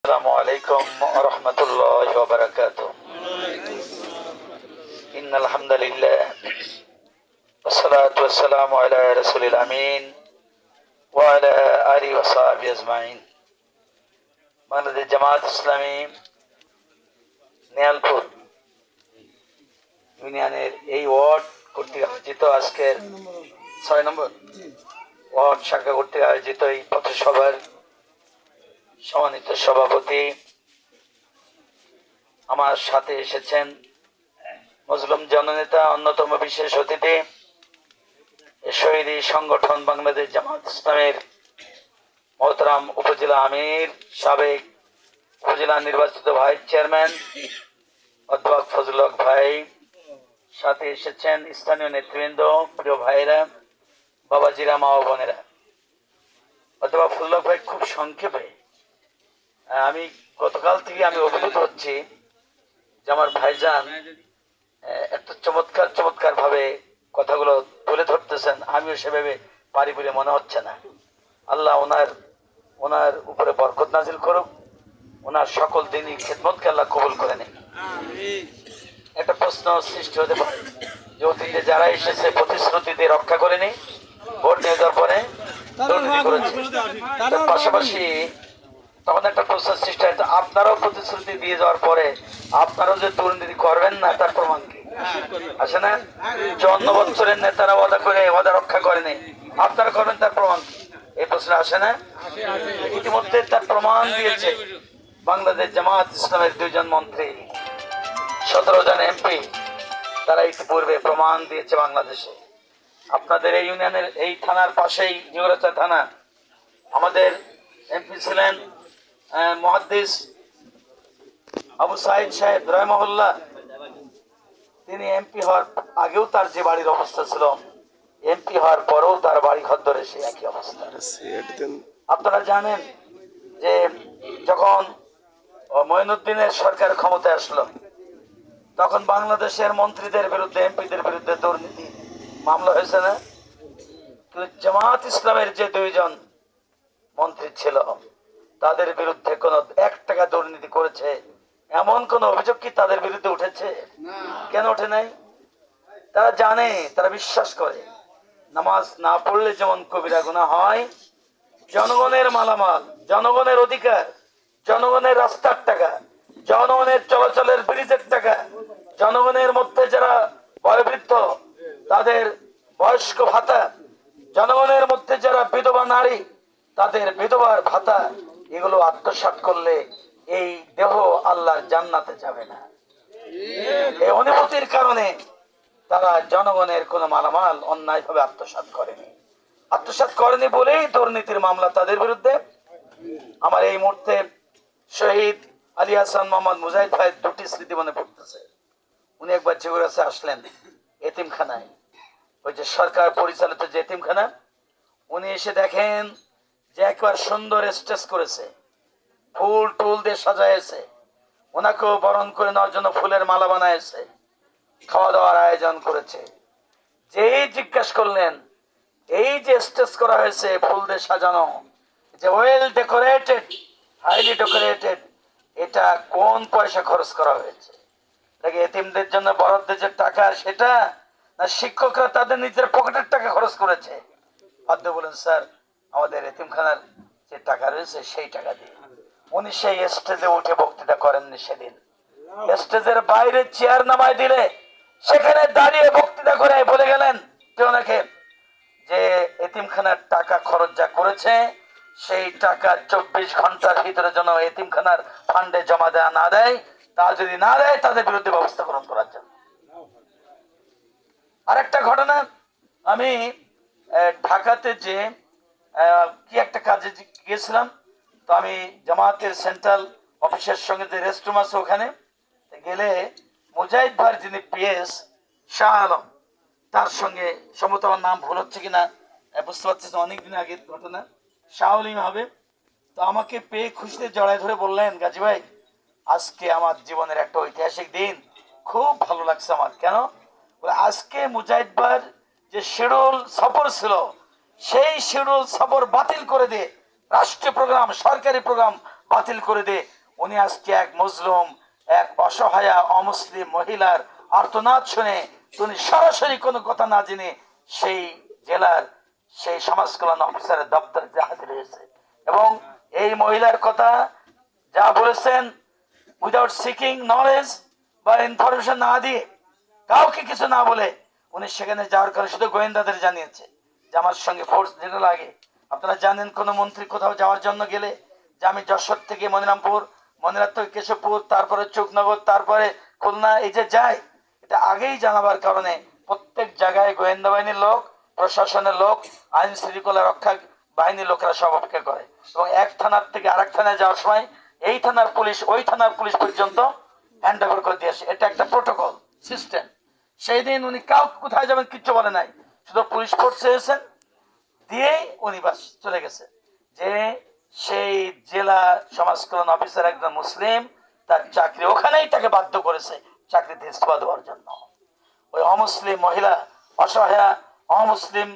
السلام عليكم ورحمة الله وبركاته إن الحمد لله والصلاة والسلام على رسول الأمين وعلى آله وصحبه أجمعين বাংলাদেশ জামাত ইসলামী নেয়ালপুর ইউনিয়নের এই ওয়ার্ড কর্তৃক আয়োজিত আজকের ছয় নম্বর ওয়ার্ড শাখা কর্তৃক আয়োজিত এই পথসভার সম্মানিত সভাপতি, আমার সাথে এসেছেন মুসলিম জননেতা, অন্যতম বিশেষ অতিথি, শহীদি সংগঠন বাংলাদেশ জামাত ইসলামের মহতরাম উপজেলা আমির, সাবেক উপজেলা নির্বাচিত ভাইস চেয়ারম্যান, অধ্যাপক ফজলক ভাই, সাথে এসেছেন স্থানীয় নেতৃবৃন্দ, প্রিয় ভাইরা বাবাজিরা, মা বোনেরা। অথবা ফজলক ভাই খুব সংক্ষেপে আমি গতকাল থেকে আমি অভিভূত হচ্ছি যে আমার ভাইজান এত চমৎকার চমৎকার ভাবে কথাগুলো তুলে ধরতেছেন আমিও সেভাবে পারি বলে মনে হচ্ছে না। আল্লাহ ওনার ওনার উপরে বরকত নাজিল করুক ওনার সকল দিনই খেদমতকে আল্লাহ কবুল করে নিন একটা প্রশ্ন সৃষ্টি হতে পারে যে অতীতে যারা এসেছে প্রতিশ্রুতি দিয়ে রক্ষা করেনি ভোট নিয়ে যাওয়ার পরে পাশাপাশি তখন একটা প্রশ্ন সৃষ্টি হয় আপনারাও প্রতিশ্রুতি দিয়ে যাওয়ার পরে আপনারাও যে দুর্নীতি করবেন না, তার প্রমাণ কি? আসে না? চুয়ান্ন বছরের নেতারা ওয়াদা করে ওয়াদা রক্ষা করেনি, আপনারা করবেন, তার প্রমাণ কি? এই প্রশ্ন আসে না? ইতিমধ্যে তার প্রমাণ দিয়েছে বাংলাদেশ জামাত ইসলামের দুইজন মন্ত্রী। সতেরো জন এমপি, তারা ইতিপূর্বে প্রমাণ দিয়েছে বাংলাদেশে। আপনাদের এই ইউনিয়নের এই থানার পাশেই জিগরচা থানা, আমাদের এমপি ছিলেন মহাদ্দিস আবু সাইদ সাহেব রহমহল্লা তিনি এমপি হওয়ার আগেও তার যে বাড়ির অবস্থা ছিল এমপি হওয়ার পরেও তার বাড়ি ঘর ধরে সেই একই অবস্থা। আপনারা জানেন যে যখন মঈনুদ্দিনের সরকার ক্ষমতায় আসলো তখন বাংলাদেশের মন্ত্রীদের বিরুদ্ধে এমপিদের বিরুদ্ধে দুর্নীতি মামলা হয়েছে না? কিন্তু জামাত ইসলামের যে দুইজন মন্ত্রী ছিল তাদের বিরুদ্ধে কোন এক টাকা দুর্নীতি করেছে। এমন কোন অভিযোগ কি তাদের বিরুদ্ধে উঠেছে? কেন ওঠে নাই? তারা জানে, তারা বিশ্বাস করে। নামাজ না পড়লে যেমন কবিরা গুণা হয়, জনগণের মালামাল, জনগণের অধিকার, জনগণের রাস্তার টাকা, জনগণের চলাচলের ব্রিজের টাকা, জনগণের মধ্যে যারা বয়োবৃদ্ধ তাদের বয়স্ক ভাতা, জনগণের মধ্যে যারা বিধবা নারী, তাদের বিধবার ভাতা এগুলো আত্মসাৎ করলে এই দেহ আল্লাহর জান্নাতে যাবে না। এই অনুভূতির কারণে তারা জনগণের কোনো মালামাল অন্যায়ভাবে আত্মসাৎ করেনি। আত্মসাৎ করেনি বলেই দুর্নীতির মামলা তাদের বিরুদ্ধে। আমার এই মুহূর্তে শহীদ আলী হাসান মোহাম্মদ মুজাহিদ ভাই দুটি স্মৃতি মনে পড়তেছে। উনি একবার জিগুরাসে আসলেন এতিমখানায়। ওই যে সরকার পরিচালিত যে এতিমখানা উনি এসে দেখেন যে একবার সুন্দর স্টেজ করেছে, ফুল টুল দিয়ে সাজাইছে ওনাকেও বরণ করে নেওয়ার জন্য ফুলের মালা বানাইছে খাওয়া দাওয়ার আয়োজন করেছে। যেই জিজ্ঞেস করলেন, এই যে স্টেজ করা হয়েছে ফুল দিয়ে সাজানো, যে ওয়েল ডেকোরেটেড হাইলি ডেকোরেটেড এটা কোন পয়সা খরচ করা হয়েছে? নাকি এতিমদের জন্য বরাদ্দের যে টাকা, সেটা? না শিক্ষকরা তাদের নিজের পকেটের টাকা খরচ করেছে? বাধ্য বলেন, স্যার আমাদের এতিমখানার যে টাকা রয়েছে, সেই টাকা দিয়ে। উনি সেই স্টেজে উঠে বক্তৃতা করেননি সেদিন। স্টেজের বাইরে চেয়ার নামায় দিলে, সেখানে দাঁড়িয়ে বক্তৃতা করে বলে গেলেন কেউ নাকি যে এতিমখানার টাকা খরচ যা করেছে, সেই টাকা চব্বিশ ঘণ্টার ভিতরে যেন এতিমখানার ফান্ডে জমা দেওয়া না দেয়, তা যদি না দেয়, তাদের বিরুদ্ধে ব্যবস্থা গ্রহণ করার জন্য। আরেকটা ঘটনা, আমি ঢাকাতে যে কি একটা কাজে গিয়েছিলাম, তো আমি জামাতের সেন্ট্রাল অফিসের সঙ্গে যে রেস্টরুম আছে ওখানে গেলে মুজাহিদ ভাই যিনি পিএস, শাহ আলম, তার সঙ্গে সম্ভবত আমার নাম ভুল হচ্ছে কিনা বুঝতে পারছি অনেকদিন আগের ঘটনা শাহলিম হবে। তো আমাকে পেয়ে খুশিতে জড়ায় ধরে বললেন, গাজী ভাই, আজকে আমার জীবনের একটা ঐতিহাসিক দিন, খুব ভালো লাগছে আমার। কেন? আজকে মুজাহিদ ভাইয়ের যে শিডিউল সফর ছিল সেই শিডিউল সফর বাতিল করে দিয়ে রাষ্ট্রীয় প্রোগ্রাম, সরকারি প্রোগ্রাম বাতিল করে দে। উনি আজকে এক মুসলিম এক অসহায়া, অমুসলিম মহিলার আর্তনাদ শুনে তিনি সরাসরি কোনো কথা না জেনে সেই জেলার, সেই সমাজ কল্যাণ অফিসারের দপ্তরে হাজির হয়েছে। এবং এই মহিলার কথা যা বলেছেন উইদাউট সিকিং নলেজ বা ইনফরমেশন না দিয়ে কাউকে কিছু না বলে, উনি সেখানে যাওয়ার কারণে শুধু গোয়েন্দাদের জানিয়েছে। যে আমার সঙ্গে ফোর্স যেটা লাগে। আপনারা জানেন কোন মন্ত্রী কোথাও যাওয়ার জন্য গেলে যে আমি যশোর থেকে মনিরামপুর মনিরাম থেকে কেশবপুর, তারপরে চোখনগর, তারপরে খুলনা, এই যে যায়, এটা আগেই জানাবার কারণে প্রত্যেক জায়গায় গোয়েন্দা বাহিনীর লোক, প্রশাসনের লোক, আইন শৃঙ্খলা রক্ষা বাহিনীর লোকেরা সব অপেক্ষা করে। এবং এক থানার থেকে আরেক থানায় যাওয়ার সময় এই থানার পুলিশ, ওই থানার পুলিশ পর্যন্ত হ্যান্ড ওভার করে দিয়ে আসে। এটা একটা প্রোটোকল সিস্টেম সেই দিন উনি কাউ কোথায় যাবেন কিচ্ছু বলে নাই। শুধু পুলিশ ফোর্স এসেছেন দিয়েই উনি চলে গেছে। যে সেই জেলা সমাজ কল্যাণ অফিসার একজন মুসলিম, তার চাকরি ওখানেই তাকে বাধ্য করেছে চাকরিতে ইস্তফা দেওয়ার জন্য। ওই অমুসলিম মহিলা, অসহায়া অমুসলিম,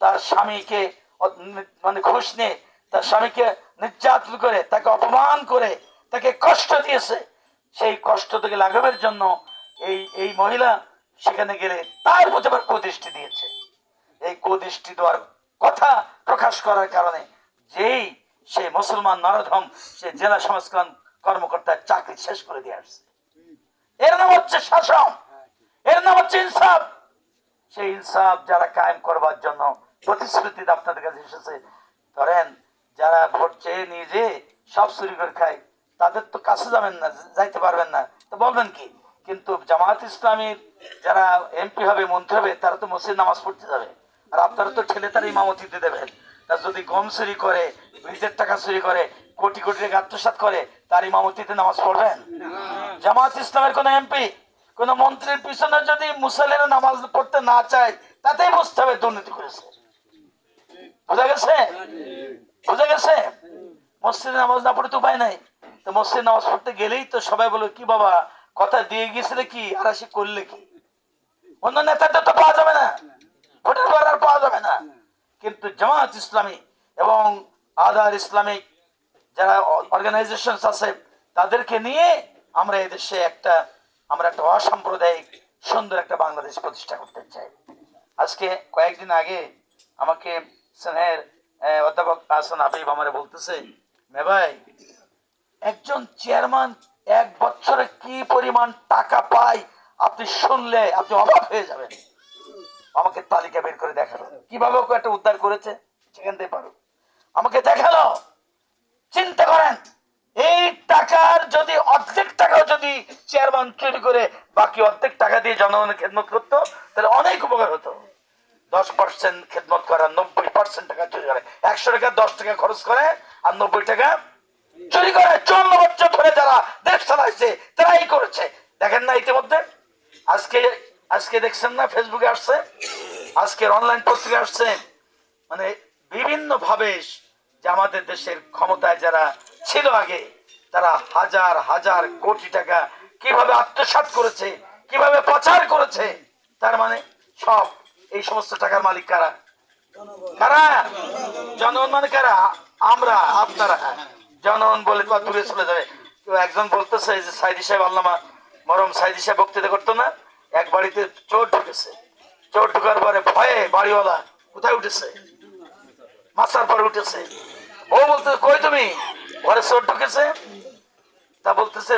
তার স্বামীকে মানে ঘুষ নিয়ে তার স্বামীকে নির্যাতন করে, তাকে অপমান করে, তাকে কষ্ট দিয়েছে। সেই কষ্ট থেকে লাঘবের জন্য এই এই মহিলা সেখানে গেলে তার প্রতি আবার কুদৃষ্টি দিয়েছে। এই কুদৃষ্টি দেওয়ার কথা প্রকাশ করার কারণে যেই সেই মুসলমান নরধম, সে জেলা সংস্করণ কর্মকর্তার চাকরি শেষ করে দিয়ে আসছে। এর নাম হচ্ছে শাসন। এর নাম হচ্ছে ইনসাফ। সেই ইনসাফ যারা কায়েম করবার জন্য প্রতিশ্রুতি আপনাদের কাছে এসেছে, ধরেন যারা ভোট চেয়ে নিয়ে যে সব চুরি করে খায়, তাদের তো কাছে যাবেন না, যাইতে পারবেন না। তো বলবেন কি? কিন্তু জামাত ইসলামীর যারা এমপি হবে, মন্ত্রী হবে, তারা তো মসজিদ নামাজ পড়তে যাবে। আর আপনারা তো ঠেলে তার ইমামতিতে দেবেন। তার যদি গম চুরি করে, ব্রিজের টাকা চুরি করে, কোটি কোটি টাকা আত্মসাৎ করে, তার ইমামতিতে নামাজ পড়বেন? জামাত ইসলামের কোন এমপি, কোন মন্ত্রীর পিছনে যদি মুসলিরা নামাজ পড়তে না চায়, তাতেই বুঝতে হবে দুর্নীতি করেছে। বোঝা গেছে? বোঝা গেছে? মসজিদে নামাজ না পড়ে তো উপায় নাই। তো মসজিদ নামাজ পড়তে গেলেই তো সবাই বলো, কি বাবা, কথা দিয়ে গিয়েছিলে কি? আর আসি করলে কি? অন্য নেতাদের তো পাওয়া যাবে না। ভোটের পর আর পাওয়া যাবে না। কিন্তু জামাত ইসলামী এবং আধার ইসলামিক যারা অর্গানাইজেশন আছে তাদেরকে নিয়ে আমরা এদেশে একটা আমরা একটা অসাম্প্রদায়িক সুন্দর একটা বাংলাদেশ প্রতিষ্ঠা করতে চাই। আজকে কয়েকদিন আগে আমাকে স্নেহের অধ্যাপক হাসান হাবিব আমার বলতেছে মে ভাই একজন চেয়ারম্যান এক বছরে কি পরিমাণ টাকা পায় আপনি শুনলে আপনি অবাক হয়ে যাবেন। আমাকে তালিকা বের করে দেখাল। কীভাবে ওকে একটা উদ্ধার করেছে? সেখান থেকে পারো। আমাকে দেখাল। চিন্তা করেন, এই টাকার যদি, অর্ধেক টাকা যদি চেয়ারম্যান চুরি করে বাকি অর্ধেক টাকা দিয়ে জনগণের খেদমত করতো, তাহলে অনেক উপকার হতো। দশ পার্সেন্ট খেদমত করে, নব্বই পার্সেন্ট টাকা চুরি করে। একশো টাকা, দশ টাকা খরচ করে আর নব্বই টাকা চুরি করে। চুয়ান্ন বছর ধরে যারা দেশ চালাইছে, তারাই করেছে। দেখেন না ইতিমধ্যে? আজকে আজকে দেখছেন না ফেসবুকে আসছে। আজকের অনলাইন পত্রিকা আসছে। মানে বিভিন্ন ভাবে যে আমাদের দেশের ক্ষমতায় যারা ছিল আগে, তারা হাজার হাজার কোটি টাকা কীভাবে আত্মসাৎ করেছে, কীভাবে পাচার করেছে, তার মানে সব এই সমস্ত টাকার মালিক কারা? কারা? জনগণ মানে কারা? আমরা, আপনারা। জনগণ বলে দূরে চলে যাবে। একজন বলতেছে যে সাইদি সাহেব আল্লামা মরম সাইদি সাহেব বক্তৃতা করতো না? এক বাড়িতে চোর ঢুকেছে। চোর ঢুকার পরে ভয়ে বাড়িওয়ালা কোথায় উঠেছে? মাথার পরে উঠেছে। ও বলতে, কই তুমি? ঘরে চোর ঢুকেছে? তা বলতেছে,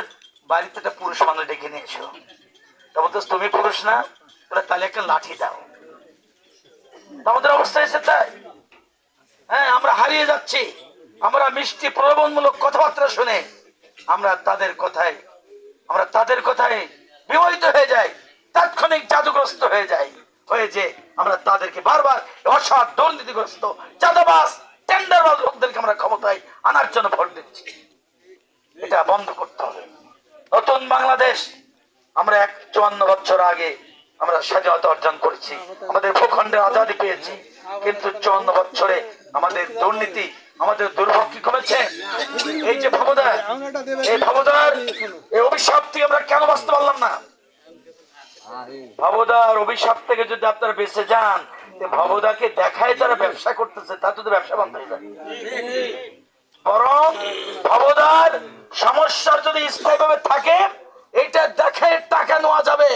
বাড়িতে একটা পুরুষ মানুষ ডেকে নিয়ে তা বলতেছে, তুমি পুরুষ না? তাহলে একটা লাঠি দাও। আমাদের অবস্থা এসে তাই। হ্যাঁ আমরা হারিয়ে যাচ্ছি। আমরা মিষ্টি প্রলোভনমূলক কথাবার্তা শুনে আমরা তাদের কথায়, আমরা তাদের কথায় বিমোহিত হয়ে যাই। তাৎক্ষণিক জাদুগ্রস্ত হয়ে যাই হয়ে যে আমরা তাদেরকে বারবার অসৎ দুর্নীতিগ্রস্ত চাঁদাবাস টেন্ডারবাজ লোকদেরকে আমরা ক্ষমতায় আনার জন্য ভোট দিচ্ছি। এটা বন্ধ করতে হবে। নতুন বাংলাদেশ আমরা এক চুয়ান্ন বছর আগে আমরা স্বাধীনতা অর্জন করেছি। আমাদের ভূখণ্ডে আজাদি পেয়েছি। কিন্তু চুয়ান্ন বছরে আমাদের দুর্নীতি আমাদের দুর্ভোগ কি কমেছে। এই যে ভবদার, এই ভবদার, এই অভিশাপ আমরা কেন বাঁচতে পারলাম না? ভবদার অভিশাপ থেকে যদি আপনারা বেঁচে যান ভবদাকে দেখায় যারা ব্যবসা করতেছে তা তো ব্যবসা বন্ধ হয়ে যাবে। বরং খবরদার সমস্যা যদি স্থায়ীভাবে থাকে এটা দেখে টাকা নেওয়া যাবে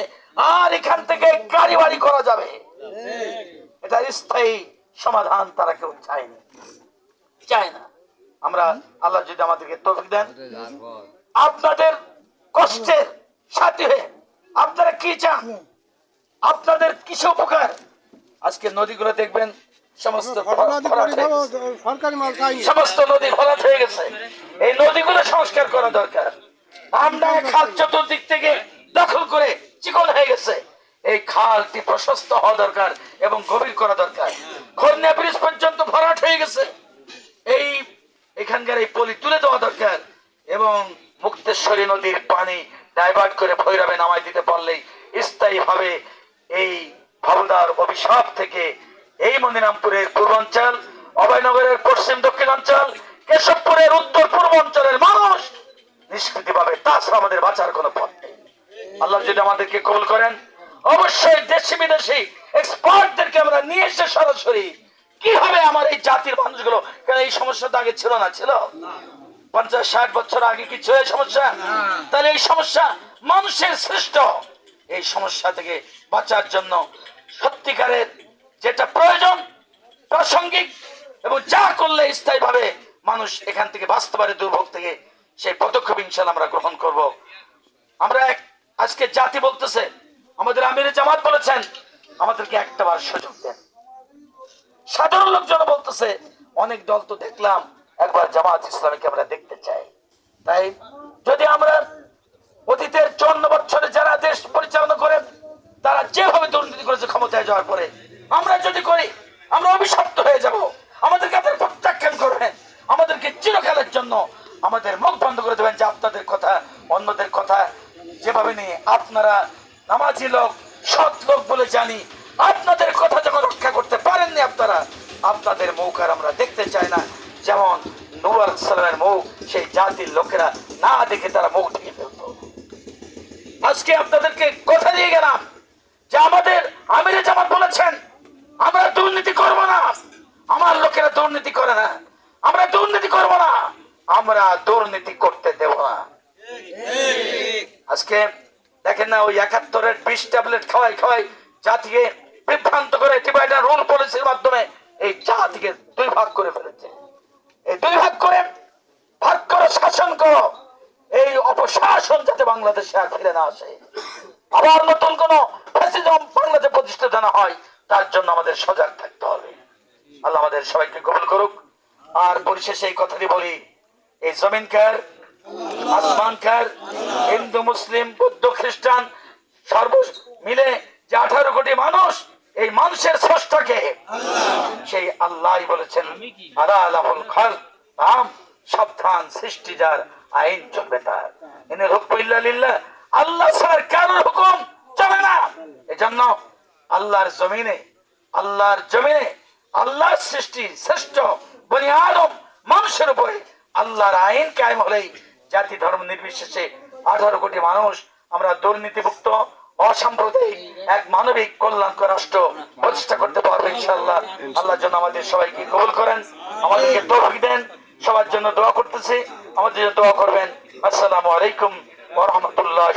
আর এখান থেকে গাড়ি বাড়ি করা যাবে। এটা স্থায়ী সমাধান তারা কেউ চায়নি চায় না। আমরা আল্লাহ যদি আমাদেরকে তৌফিক দেন। আপনাদের কষ্টের সাথী হয়ে আপনারা কি চান? আপনাদের কিসে উপকার? আজকে নদীগুলো দেখবেন সমস্ত নদী ভরাট হয়ে গেছে। এই নদীগুলো সংস্কার করা দরকার। আমরা খাল চতুর্দিক থেকে দখল করে চিকন হয়ে গেছে। এই খালটি প্রশস্ত হওয়া দরকার এবং গভীর করা দরকার। খর্নিয়া ব্রিজ পর্যন্ত ভরাট হয়ে গেছে। এই এখানকার এই পলি তুলে দেওয়া দরকার এবং মুক্তেশ্বরী নদীর পানি ডাইভার্ট করে ভৈরবে নামাই দিতে পারলেই স্থায়ী ভাবে এই ভবদার অভিশাপ থেকে এই মনিরামপুরের পূর্বাঞ্চল, অভয়নগরের পশ্চিম দক্ষিণ অঞ্চল কেশবপুরের উত্তর পূর্ব অঞ্চলের মানুষ নিষ্কৃতি পাবে। তাছাড়া আমাদের বাঁচার কোনো পথ নেই। আল্লাহ যদি আমাদেরকে কবুল করেন, অবশ্যই দেশি বিদেশি এক্সপার্টদেরকে আমরা নিয়ে এসে সরাসরি কি হবে আমার এই জাতির মানুষগুলো, কেন এই সমস্যা তো আগে ছিল না? ছিল? পঞ্চাশ, ষাট বছর আগে কি ছিল সমস্যা? তাহলে এই সমস্যা মানুষের সৃষ্ট। এই সমস্যা থেকে বাঁচার জন্য সত্যিকারের যেটা প্রয়োজন, প্রাসঙ্গিক এবং যা করলে স্থায়ীভাবে মানুষ এখান থেকে বাঁচতে পারে, দুর্ভোগ থেকে, সেই পদক্ষেপ ইনশাল্লাহ আমরা গ্রহণ করব। আমরা এক আজকে জাতি বলতেছে, আমাদের আমির জামাত বলেছেন, আমাদেরকে একটা বার সুযোগ দেন। সাধারণ লোকজন বলতেছে, অনেক দল তো দেখলাম জামাত ইসলামীকে আমরা দেখতে চাই। তাই যদি আমরা অতীতের চন্ন বছরে যারা দেশ পরিচালনা করেন তারা যেভাবে দুর্নীতি করেছে ক্ষমতায় যাওয়ার পরে, আমরা যদি করি, আমরা অভিশপ্ত হয়ে যাব। আমাদেরকে আপনারা প্রত্যাখ্যান করবেন। আমাদেরকে চিরকালের জন্য আমাদের মুখ বন্ধ করে দেবেন যে আপনাদের কথা, অন্যদের কথা যেভাবে নিয়ে আপনারা নামাজি লোক, সৎ লোক বলে জানি, আপনাদের কথা যখন রক্ষা করতে পারেননি আপনারা, আপনাদের মুখ আর আমরা দেখতে চাই না। যেমন নুয়ার সালামের মুখ, সেই জাতির লোকেরা না দেখে তারা মুখ ঢেকে ফেলতো। আজকে আপনাদেরকে কথা দিয়ে গেলাম যে আমাদের আমিরে জামাত বলেছেন, আমরা দুর্নীতি করব না। আমার লোকেরা দুর্নীতি করে না। আমরা দুর্নীতি করব না। আমরা দুর্নীতি করতে দেব না। আজকে দেখেন না, ওই একাত্তরের বিশ ট্যাবলেট খাওয়াই খাওয়াই জাতিকে বিভ্রান্ত করে ডিভাইডার রুল পলিসির মাধ্যমে এই জাতিকে দুই ভাগ করে ফেলেছে। দুই ভাগ করে করো শাসন করো। এই অপশাসন যাতে বাংলাদেশে আর ফিরে না আসে। আবার নতুন কোন ফ্যাসিজম বাংলাদেশে প্রতিষ্ঠা না হয়, তার জন্য আমাদের সজাগ থাকতে হবে। আল্লাহ আমাদের সবাইকে কবুল করুক। আর পরিশেষে এই কথাটি বলি, এই জমিনকার আসমানকার হিন্দু, মুসলিম, বৌদ্ধ, খ্রিস্টান, সর্ব মিলে যে আঠারো কোটি মানুষ এই মানুষের স্রষ্টাকে। সেই আল্লাহই বলেছেন সাবধান, সৃষ্টি যার, আইন চলবে তার। এনে লিল্লাহ। আল্লাহ স্যার কারোর হুকুম চলে না। এজন্য আল্লাহর জমিনে আল্লাহর জমিনে আল্লাহর সৃষ্টি শ্রেষ্ঠ, বনি আদম, মানুষের উপরে আল্লাহর আইন কায়েম হলেই জাতি ধর্ম নির্বিশেষে আঠারো কোটি মানুষ আমরা দুর্নীতিমুক্ত অসাম্প্রদায়িক এক মানবিক কল্যাণকর রাষ্ট্র প্রতিষ্ঠা করতে পারবে ইনশাল্লাহ আল্লাহ জন্য আমাদের সবাইকে কবুল করেন, আমাদেরকে তৌফিক দেন, সবার জন্য দোয়া করতেছি, আমাদের জন্য দোয়া করবেন। আসসালামু আলাইকুম ওরহমতুল্লাহ